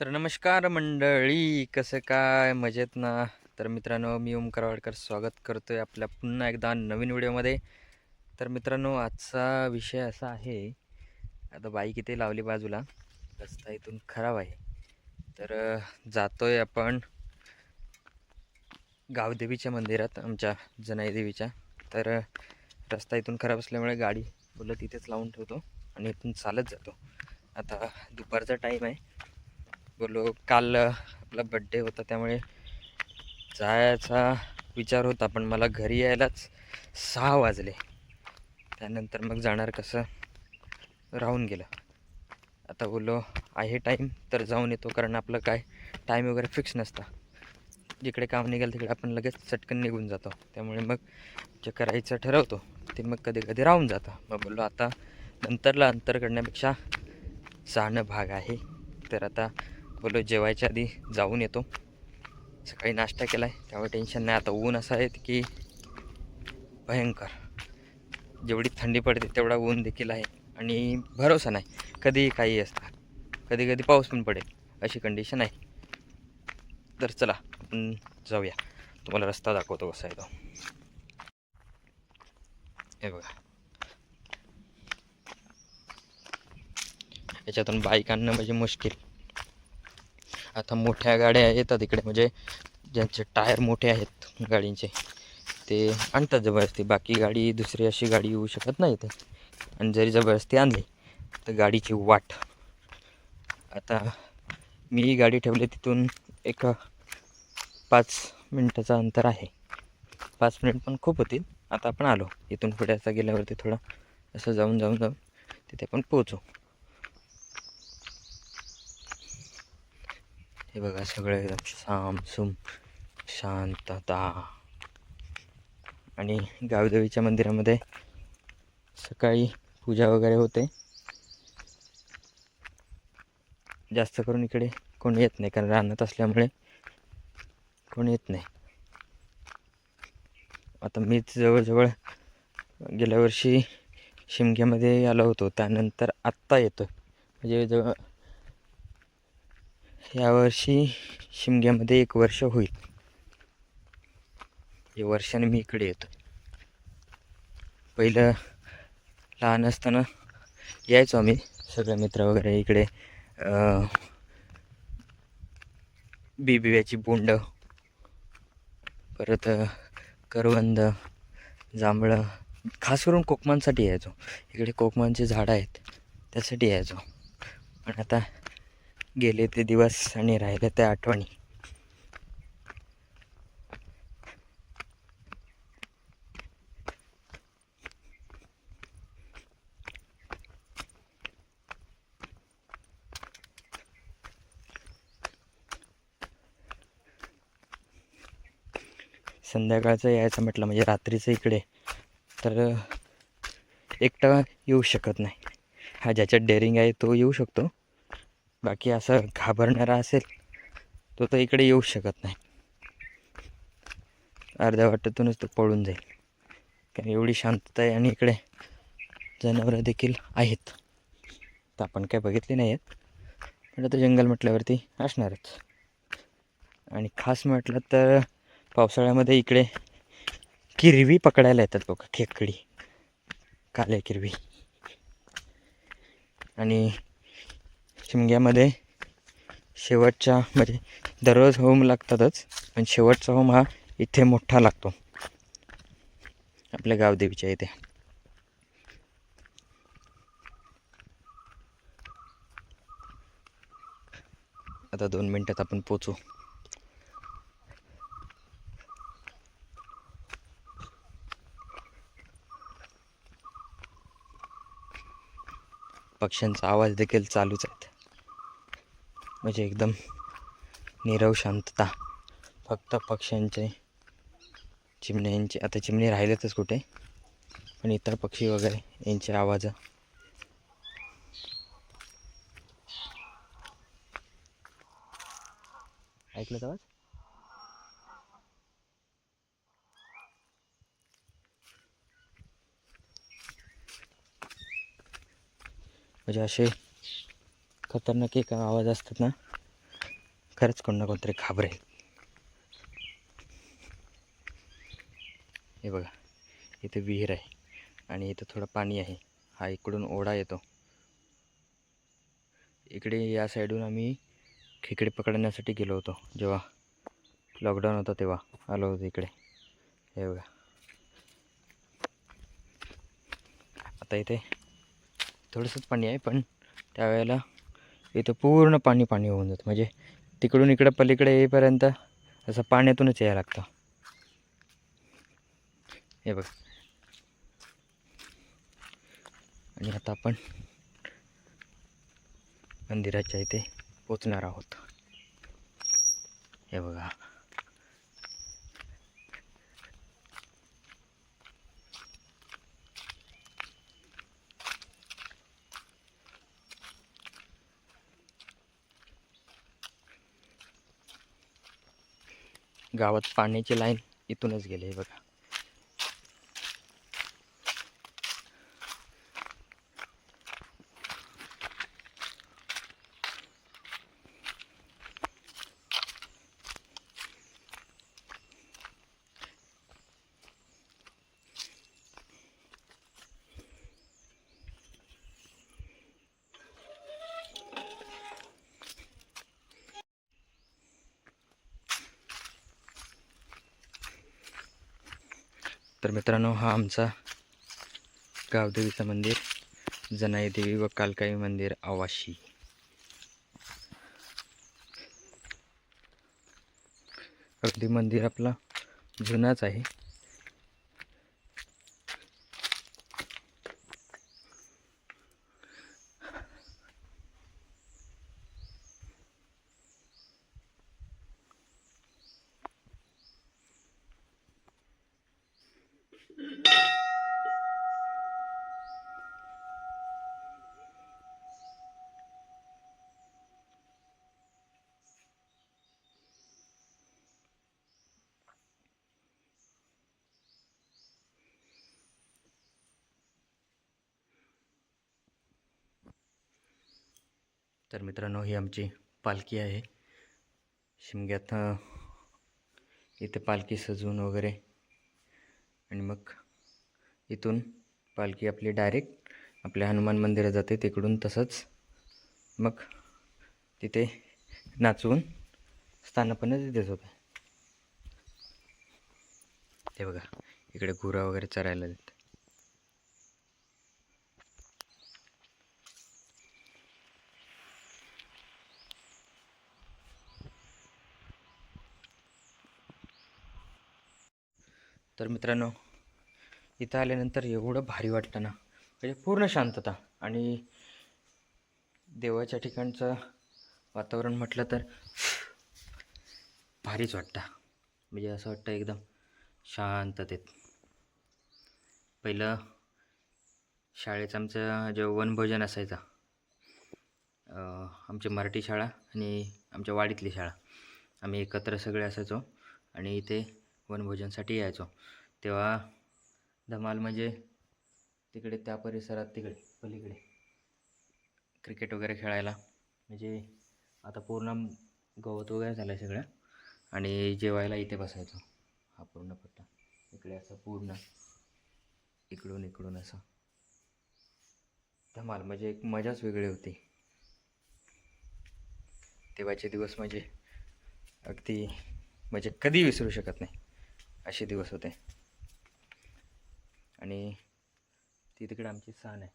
तर नमस्कार मंडळी कसं काय? मजेत ना? तर मित्रांनो मी ओमकार वाडकर स्वागत करतो आहे आपल्या पुन्हा एकदा नवीन व्हिडिओमध्ये. तर मित्रांनो आजचा विषय असा आहे आता बाईक इथे लावली बाजूला रस्ता इथून खराब आहे. तर जातो जातोय आपण गावदेवीच्या मंदिरात आमच्या जनाईदेवीच्या. तर रस्ता इथून खराब असल्यामुळे गाडी बोलत तिथेच लावून ठेवतो आणि इथून चालत जातो. आता दुपारचा टाईम आहे. बोलो काल आपला बड्डे होता त्यामुळे जायचा विचार होता पण मला घरी यायलाच सहा वाजले. त्यानंतर मग जाणार कसं? राहून गेलं. आता बोललो आहे टाईम तर जाऊन येतो कारण आपलं काय? टाईम वगैरे फिक्स नसता. जिकडे काम निघेल तिकडे आपण लगेच चटकन निघून जातो. त्यामुळे मग जे करायचं ठरवतो ते मग कधी कधी राहून जातं. मग बोललो आता नंतरला अंतर करण्यापेक्षा जाणं भाग आहे. तर आता बोलो जेवायच्या आधी जाऊन येतो. सकाळी नाश्ता केला आहे त्यामुळे टेन्शन नाही. आता ऊन असं आहे की भयंकर. जेवढी थंडी पडते तेवढा ऊन देखील आहे आणि भरोसा नाही. कधी काही असतं कधी कधी पाऊस पण पडेल अशी कंडिशन आहे. तर चला आपण जाऊया. तुम्हाला रस्ता दाखवतो कसा आहे तो हे बघा. याच्यातून बाईक आणणं म्हणजे मुश्किल. आता मोठ्या गाड्या येतात इकडे म्हणजे ज्यांचे टायर मोठे आहेत गाडींचे ते आणतात जबरदस्ती. बाकी गाडी दुसरी अशी गाडी येऊ शकत नाही इथे. आणि जरी जबरदस्ती आणली तर गाडीची वाट. आता मी गाडी ठेवली तिथून एक पाच मिनटाचं अंतर आहे. पाच मिनिट पण खूप होतील. आता आपण आलो. इथून पुढे असं गेल्यावरती थोडं असं जाऊन जाऊन जाऊन तिथे पण पोचू हे बघा सगळं एकदम सामसूम शांतता. आणि गावदेवीच्या मंदिरामध्ये सकाळी पूजा वगैरे होते. जास्त करून इकडे कोणी येत नाही कारण रानात असल्यामुळे कोणी येत नाही. आता मीच जवळजवळ गेल्या वर्षी शिमग्यामध्ये आलो होतो त्यानंतर आत्ता येतो म्हणजे जवळ यावर्षी शिमग्यामध्ये एक वर्ष होईल. या वर्षाने मी इकडे येतो. पहिलं लहान असताना यायचो आम्ही सगळे मित्र वगैरे इकडे अं, बिबिव्याची बोंड परत करवंद जांभळं खास करून कोकमांसाठी यायचो. इकडे कोकमांचे झाडं आहेत त्यासाठी यायचो. पण आता गेले ते दिवस आणि राहिले त्या आठवणी. संध्याकाळचं यायचं म्हटलं म्हणजे रात्रीचं इकडे तर एकटा येऊ शकत नाही. हा ज्याच्यात डेअरिंग आहे तो येऊ शकतो. बाकी असं घाबरणारा असेल तो तर इकडे येऊ शकत नाही. अर्ध्या वाटेतूनच तो पळून जाईल. कारण एवढी शांतता आहे आणि इकडे जनावरं देखील आहेत. तर आपण काय बघितली नाही आहेत पण आता जंगल म्हटल्यावरती असणारच. आणि खास म्हटलं तर पावसाळ्यामध्ये इकडे किरवी पकडायला येतात बघा खेकडी. काल्या किरवी. आणि शिमग्यामध्ये शेवटच्या म्हणजे दररोज होम लागतातच पण शेवटचा होम हा इथे मोठा लागतो. आपल्या गावदेवीच्या इथे. आता दोन मिनटात आपण पोचू. पक्ष्यांचा आवाज देखील चालूच आहेत. म्हणजे एकदम निरव शांतता. फक्त पक्ष्यांचे चिमण्यांचे आता चिमणी राहिलेतच कुठे? पण इतर पक्षी वगैरे यांचे आवाज. ऐकलं आवाज? म्हणजे असे खतरनाक एक आवाज असतात ना खरंच कोण ना कोणतरी खाबरे हे बघा इथे विहीर आहे आणि इथं थोडं पाणी आहे. हा इकडून ओढा येतो. इकडे या साईडून आम्ही खेकडे पकडण्यासाठी गेलो होतो जेव्हा लॉकडाऊन होतं तेव्हा आलो होतो इकडे. हे बघा. आता इथे थोडंसंच पाणी आहे पण त्यावेळेला इथं पूर्ण पाणी पाणी होऊन जातं. म्हणजे तिकडून इकडं पलीकडे येईपर्यंत असं पाण्यातूनच यायला लागतं. हे बघ. आणि आता आपण मंदिराच्या इथे पोचणार आहोत. हे बघा. गावात पाण्याची लाईन इथूनच गेली आहे बघा. तर मित्रांनो हा आमचा गावदेवीचं मंदिर जनाई देवी व कालकाई मंदिर आवाशी. अगदी मंदिर आपला जुनाच आहे. तर मित्रांनो ही आमची पालखी आहे. शिमग्यात इथे पालखी सजवून वगैरे. आणि मग इथून पालखी आपली डायरेक्ट आपल्या हनुमान मंदिरात जाते. तिकडून तसंच मग तिथे नाचवून स्थानपणच देत होतं ते बघा इकडे गुरा वगैरे चरायला तर मित्रांनो इथं आल्यानंतर एवढं भारी वाटतं ना. म्हणजे पूर्ण शांतता आणि देवाच्या ठिकाणचं वातावरण म्हटलं तर भारीच वाटतं. म्हणजे असं वाटतं एकदम शांततेत. पहिलं शाळेचं आमचं जेव्हा वनभोजन असायचं आमची मराठी शाळा आणि आमच्या वाडीतली शाळा. आम्ही एकत्र सगळे असायचो आणि इथे वनभोजनसाठी यायचो. तेव्हा धमाल म्हणजे तिकडे त्या परिसरात तिकडे पलीकडे. क्रिकेट वगैरे खेळायला. म्हणजे आता पूर्ण गवत वगैरे झालं आहे सगळं. आणि जेवायला इथे बसायचो. हा पूर्ण पट्टा इकडे असं पूर्ण. इकडून इकडून असं. धमाल म्हणजे एक मजाच वेगळी होती. तेव्हाचे दिवस म्हणजे अगदी म्हणजे कधी विसरू शकत नाही. असे दिवस होते. आणि ती तिकडे आमची सहन आहे.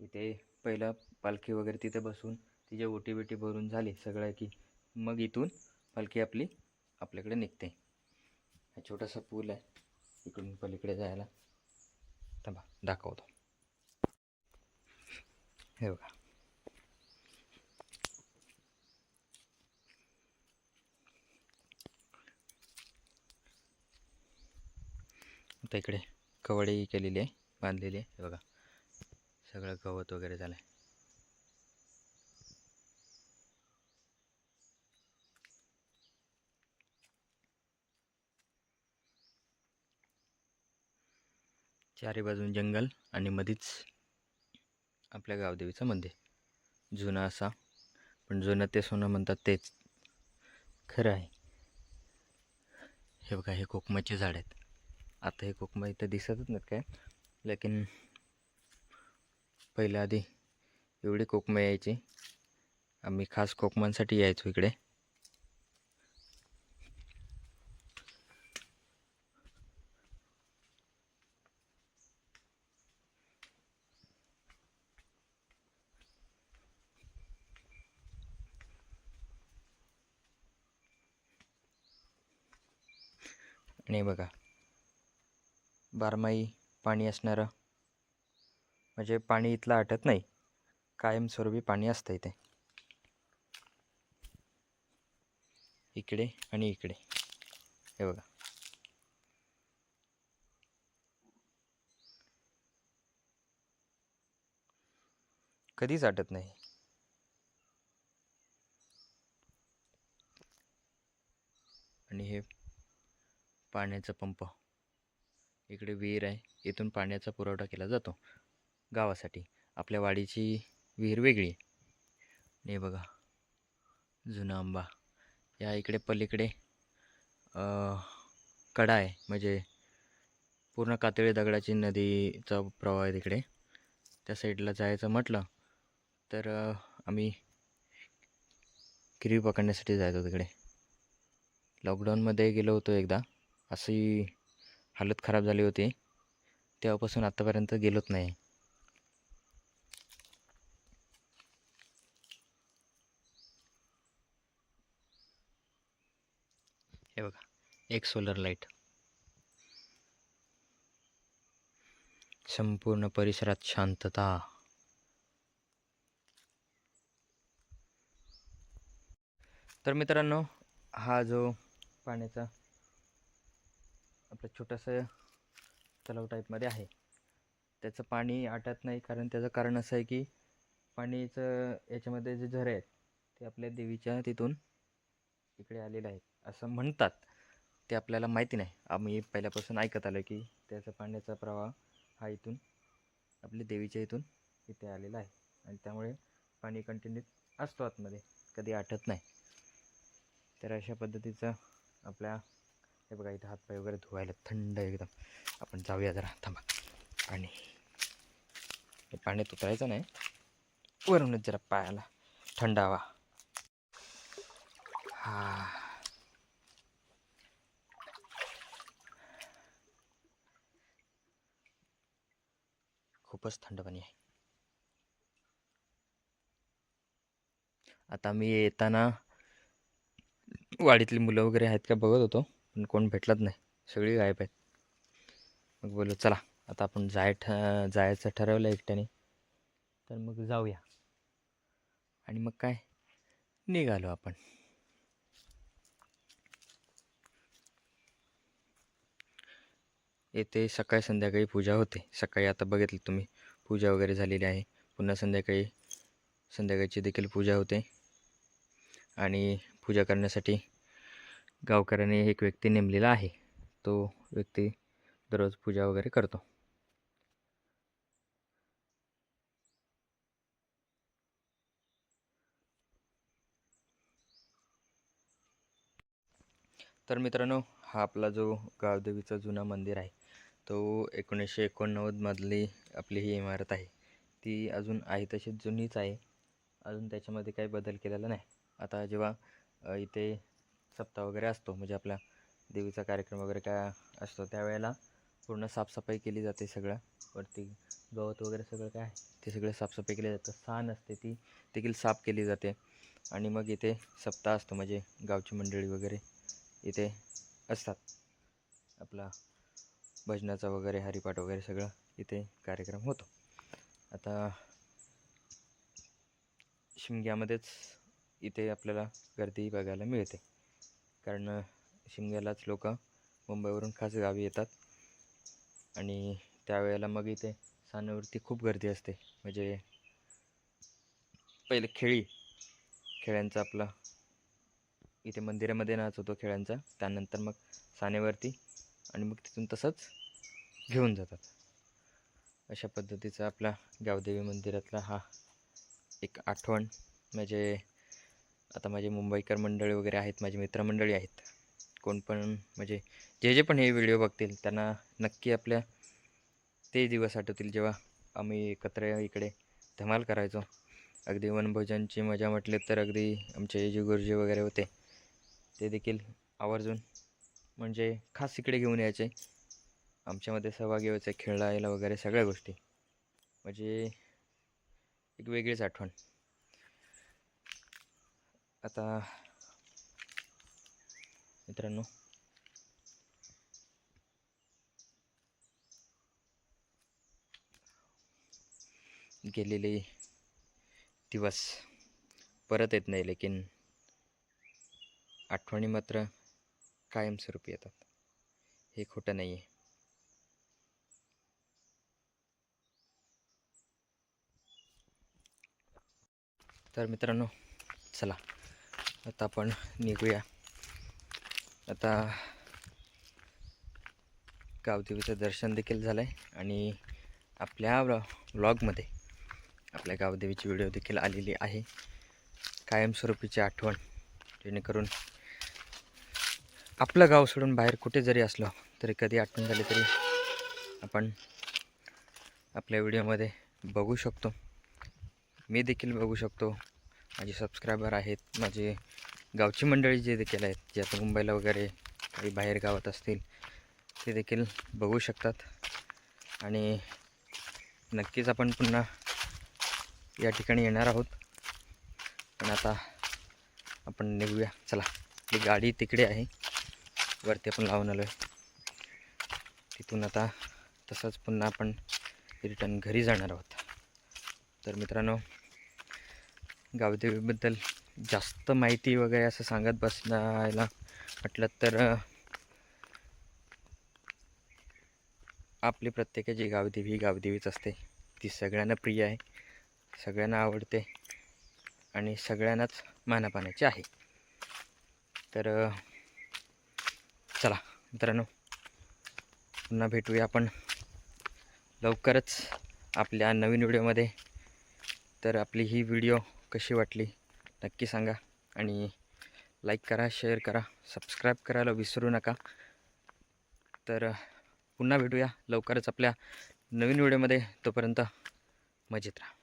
इथे पहिलं पालखी वगैरे तिथे बसून तिच्या ओटी बिटी भरून झाली सगळं की मग इथून पालखी आपली आपल्याकडे निघते. हा छोटासा पूल आहे. इकडून पलीकडे जायला. थांबा दाखवतो. हे बघा. आता इकडे कवडी केलेली आहे बांधलेली आहे. हे बघा सगळं गवत वगैरे झालं आहे चारी बाजून जंगल आणि मधीच आपल्या गावदेवीचं मंदिर. जुनं असा पण जुनं ते सोनं म्हणतात तेच. खरं आहे. हे बघा हे कोकमाचे झाड आहेत. आता हे कोकमा इथं दिसतच नाहीत काय. लेकिन पहिल्या आधी एवढी कोकमा यायची. आम्ही खास कोकमांसाठी यायचो इकडे. आणि बघा बारमाही पाणी असणारं. म्हणजे पाणी इथलं आटत नाही. कायमस्वरूपी पाणी असतं इथे. इकडे आणि इकडे. हे बघा. कधीच आटत नाही. आणि हे पाण्याचा पंप. इकडे विहीर आहे. इथून पाण्याचा पुरवठा केला जातो. गावासाठी. आपल्या वाडीची विहीर वेगळी आहे. हे बघा. जुना आंबा. या इकडे पलीकडे कडा आहे. म्हणजे पूर्ण कातळी दगडाची नदीचा प्रवाह आहे तिकडे. त्या साईडला जायचं म्हटलं तर आम्ही किरवी पकडण्यासाठी जायचो तिकडे. लॉकडाऊनमध्ये गेलो होतो एकदा. अशी हालत खराब झाली होती. तेव्हापासून आत्तापर्यंत गेलोच नाही. हे बघा एक सोलर लाइट संपूर्ण परिसरात शांतता. तर मित्रांनो हा जो पाण्याचा आपलं छोटंसं तलाव टाईपमध्ये आहे. त्याचं पाणी आटत नाही कारण त्याचं कारण असं आहे की पाणीचं याच्यामध्ये जे झरे आहेत ते आपल्या देवीच्या तिथून इकडे आलेलं आहे असं म्हणतात. ते आपल्याला माहिती नाही. आम्ही पहिल्यापासून ऐकत आलो की त्याचा पाण्याचा प्रवाह हा इथून आपल्या देवीच्या इथून इथे आलेला आहे. आणि त्यामुळे पाणी कंटिन्यू असतो आतमध्ये. कधी आटत नाही. तर अशा पद्धतीचं आपल्या हे बघा इथं हातपाय वगैरे धुवायला थंड एकदम. आपण जाऊया जरा थांबा. पाणी हे पाण्यात उतरायचं नाही. वरूनच जरा पायाला थंड हवा हा. खूपच थंड पाणी आहे. आता मी येताना वाडीतली मुलं वगैरे आहेत का बघत होतो. पण कोण भेटलंच नाही. सगळी गायब आहेत. मग बोललो चला आता आपण जाय ठ जायचं ठरवलं एकट्याने. तर मग जाऊया. आणि मग काय? निघालो आपण. येथे सकाळी संध्याकाळी पूजा होते. सकाळी आता बघितली तुम्ही पूजा वगैरे झालेली आहे. पुन्हा संध्याकाळी संध्याकाळची देखील पूजा होते. आणि पूजा करण्यासाठी गावकऱ्याने एक व्यक्ती नेमलेला आहे. तो व्यक्ती दररोज पूजा वगैरे करतो. तर मित्रांनो हा आपला जो गावदेवीचा जुना मंदिर आहे तो एकोणीसशे एकोणनव्वदमधली आपली ही इमारत आहे. ती अजून आहे तशीच जुनीच आहे. अजून त्याच्यामध्ये काही बदल केलेला नाही. आता जेव्हा इथे सप्ताह वगैरे असतो. म्हणजे आपला देवीचा कार्यक्रम वगैरे काय असतो त्यावेळेला पूर्ण साफसफाई केली जाते सगळं. वरती गवत वगैरे सगळं काय ते सगळं साफसफाई केली जातं. साण असते ती देखील साफ केली जाते. आणि मग इथे सप्ताह असतो. म्हणजे गावची मंडळी वगैरे इथे असतात. आपला भजनाचा वगैरे हरिपाठ वगैरे सगळं इथे कार्यक्रम होतो. आता शिमग्यामध्येच इथे आपल्याला गर्दी बघायला मिळते. कारण शिमग्यालाच लोक मुंबईवरून खास गावी येतात. आणि त्यावेळेला मग इथे सानावरती खूप गर्दी असते. म्हणजे पहिले खेळी खेळ्यांचा आपला इथे मंदिरामध्ये नाच होतो खेळांचा त्यानंतर मग सानेवरती आणि मग तिथून तसंच घेऊन जातात. अशा पद्धतीचा आपला गावदेवी मंदिरातला हा एक आठवण. म्हणजे आता माझे मुंबईकर मंडळी वगैरे आहेत माझी मित्रमंडळी आहेत. कोण पण म्हणजे जे जे पण हे व्हिडिओ बघतील त्यांना नक्की आपल्या ते दिवस आठवतील जेव्हा आम्ही एकत्र इकडे धमाल करायचो. अगदी वनभोजनची मजा म्हटली तर अगदी आमचे जे गुरुजी वगैरे होते ते देखील आवर्जून म्हणजे खास इकडे घेऊन यायचे. आमच्यामध्ये सहभागी व्हायचे खेळायला वगैरे सगळ्या गोष्टी. म्हणजे एक वेगळीच आठवण. आता मित्रांनो. गेलेले दिवस परत येत नाही लेकिन आठवणी मात्र कायमस्वरूपी येतात. हे खोटं नाही आहे तर मित्रांनो चला. आता आपण निघूया. आता गावदेवीचं दर्शन देखील झालं आहे आणि आपल्या व्लॉगमध्ये आपल्या गावदेवीची व्हिडिओ देखील आलेली आहे. कायमस्वरूपीची आठवण जेणेकरून आपलं गाव सोडून बाहेर कुठे जरी असलो तरी कधी आठवण झाली तरी आपण आपल्या व्हिडिओमध्ये बघू शकतो. मी देखील बघू शकतो. माझे सबस्क्रायबर आहेत माझे गावची मंडळी जे देखील आहेत जे आता मुंबईला वगैरे काही बाहेर गावात असतील ते देखील बघू शकतात. आणि नक्कीच आपण पुन्हा या ठिकाणी येणार आहोत. पण आता आपण निघूया. चला ती गाडी तिकडे आहे. वरती आपण लावून आलो आहे तिथून आता तसंच पुन्हा आपण रिटर्न घरी जाणार आहोत. तर मित्रांनो गावदेवीबद्दल जास्त माहिती वगैरे असं सांगत बसायला म्हटलं तर आपली प्रत्येकाची गावदेवी ही गावदेवीच असते. ती सगळ्यांना प्रिय आहे सगळ्यांना आवडते आणि सगळ्यांनाच मानापाण्याची आहे. तर चला मित्रांनो पुन्हा भेटूया आपण लवकरच आपल्या नवीन व्हिडिओमध्ये. तर आपली ही व्हिडिओ कशी वाटली? नक्की सांगा आणि लाईक करा शेअर करा सबस्क्राईब करायला विसरू नका. तर पुन्हा भेटूया लवकरच आपल्या नवीन व्हिडिओमध्ये तोपर्यंत मजेत राहा.